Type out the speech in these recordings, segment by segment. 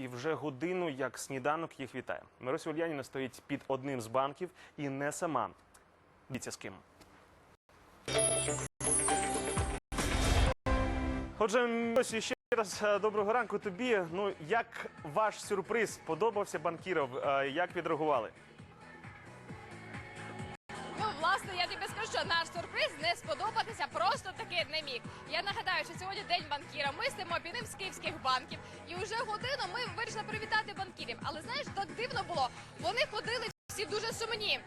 і вже годину, як сніданок їх вітає. Мирося Ульяніна стоїть під одним з банків і не сама. Дивіться з ким. Отже, Миросі, ще раз е, доброго ранку тобі. Ну як ваш сюрприз подобався банкіров? Е, Як відреагували? Власне, я тобі скажу, що наш сюрприз не сподобатися просто таки не міг. Я нагадаю, що сьогодні день банкіра. Ми стимо під з київських банків, і вже годину ми вирішили привітати банкірів. Але знаєш, так дивно було. Вони ходили всі дуже сумні.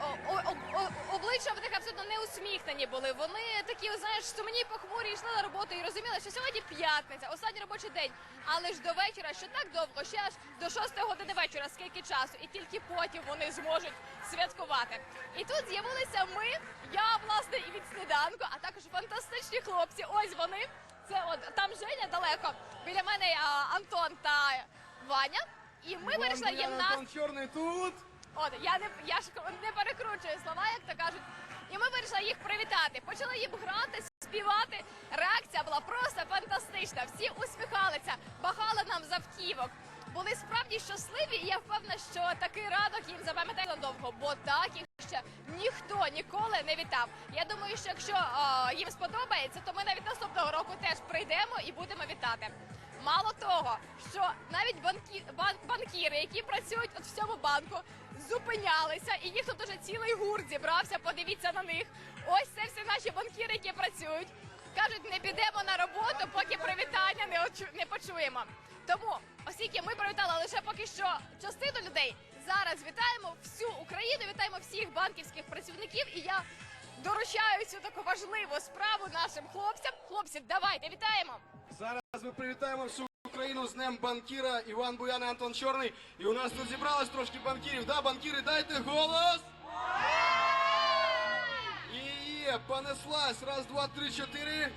О- о- о- обличчя в них абсолютно не усміхнені були. Вони такі, знаєш, сумні, похмурі, йшли на роботу і розуміли, що сьогодні п'ятниця, останній робочий день. Але ж до вечора, що так довго, ще аж до 6 години вечора, скільки часу, і тільки потім вони зможуть святкувати. І тут з'явилися ми, я власне і від сніданку, а також фантастичні хлопці. Ось вони. Це от там Женя далеко. Біля мене а, Антон та Ваня. І ми вирішили їм нас. Антон Чорний тут. От я не я ж не перекручую слова, як то кажуть. І ми вирішили їх привітати. Почали їм грати, співати. Реакція була просто фантастична. Всі усміхалися, бахали нам з автівок. Були справді щасливі, і я впевнена, що такий ранок їм запам'ятає надовго, бо так їх ще ніхто ніколи не вітав. Я думаю, що якщо е, їм сподобається, то ми навіть наступного року теж прийдемо і будемо вітати. Мало того, що навіть банкі, бан, банкіри, які працюють от в цьому банку, зупинялися, і їх тут уже цілий гурт зібрався. Подивіться на них. Ось це всі наші банкіри, які працюють. Кажуть, не підемо на роботу, поки привітання не, очу, не почуємо. Тому, оскільки ми привітали лише поки що частину людей, зараз вітаємо всю Україну, вітаємо всіх банківських працівників. І я доручаю цю таку важливу справу нашим хлопцям. Хлопці, давайте вітаємо! Ми привітаємо всю Україну з Днем банкіра Іван Буян і Антон Чорний. І у нас тут зібралось трошки банкірів. Да, банкіри, дайте голос! І є, понеслась. Раз, два, три, чотири.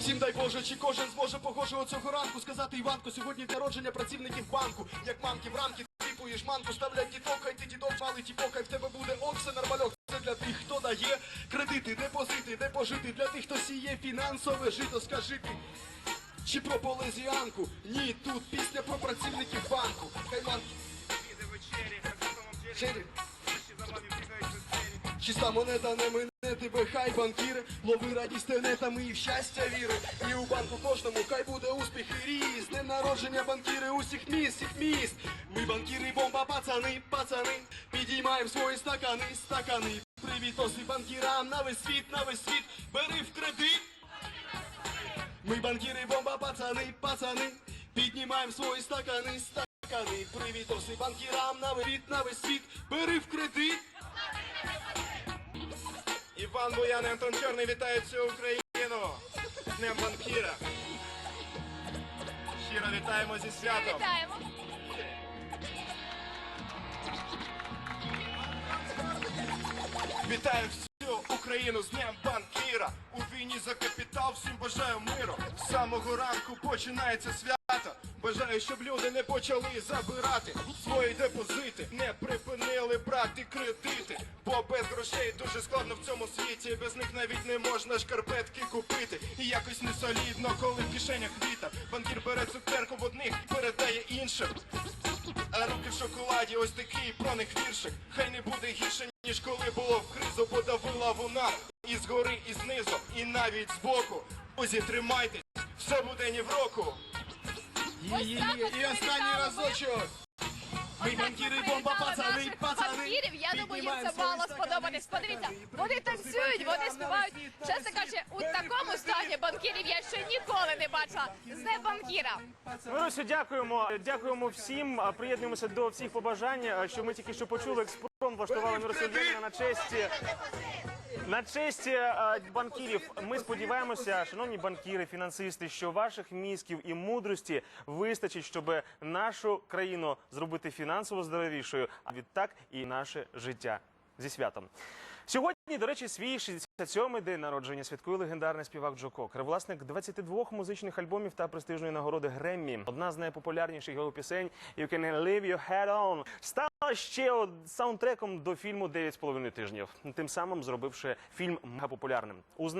Всім дай Боже, чи кожен зможе похожого цього ранку сказати Іванко, сьогодні народження працівників банку. Як мамки в рамки типуєш манку, ставлять діток, хай ти дідок мали тіпок, хай в тебе буде окса нормальок. Це для тих, хто дає кредити, депозити, де пожити, для тих, хто сіє фінансове жито, скажи ти. Чи про полезіанку? Ні, тут пісня про працівників банку. Хай манки. Шері. Чиста монета не мине тебе, хай банкіри, лови радість тенетами і в щастя віри. І у банку кожному хай буде успіх і ріст. Днем народження банкіри усіх міст, всіх міст. Ми банкіри, бомба, пацани, пацани. Підіймаємо свої стакани, стакани. Привіт, осі банкірам на весь світ, на весь світ. Бери в кредит. Ми банкіри, бомба, пацани, пацани. Піднімаємо свої стакани, стакани. Привіт, осі банкірам на весь світ, на весь світ. Бери в кредит. Іван Буян і Антон Чорний вітають всю Україну! з Днем банкіра! Щиро вітаємо зі святом! Вітаємо! Вітаю всю Україну з Днем банкіра! У війні за капітал всім бажаю миру! З самого ранку починається свято! Бажаю, щоб люди не почали забирати свої депозити, не припинили брати кредити, бо без грошей дуже складно в цьому світі. Без них навіть не можна шкарпетки купити. І якось не солідно, коли в кишенях віта. Банкір бере цукерку в одних, передає іншим. А руки в шоколаді, ось такий про них віршик. Хай не буде гірше, ніж коли було в кризу, подавила вона і згори, і знизу, і навіть збоку. Узі, тримайтесь, все буде ні в року. І останній разочок. Ми банкіри, бомба, пацани, пацани. Банкірів, я думаю, їм це мало сподобатись. Подивіться, вони танцюють, вони співають. Чесно каже, кажучи, у такому стані банкірів я ще ніколи не бачила. З Днем банкіра. Миросю, дякуємо. Дякуємо всім. Приєднуємося до всіх побажань, що ми тільки що почули. Влаштували Миросю на честі. На честь е, банкірів ми сподіваємося, шановні банкіри, фінансисти, що ваших мізків і мудрості вистачить, щоб нашу країну зробити фінансово здоровішою, а відтак і наше життя зі святом. Сьогодні, до речі, свій 67-й день народження святкує легендарний співак Джо Кокер, власник 22 музичних альбомів та престижної нагороди Греммі. Одна з найпопулярніших його пісень «You Can Leave Your Head On» стала ще од- саундтреком до фільму «9,5 тижнів», тим самим зробивши фільм мегапопулярним.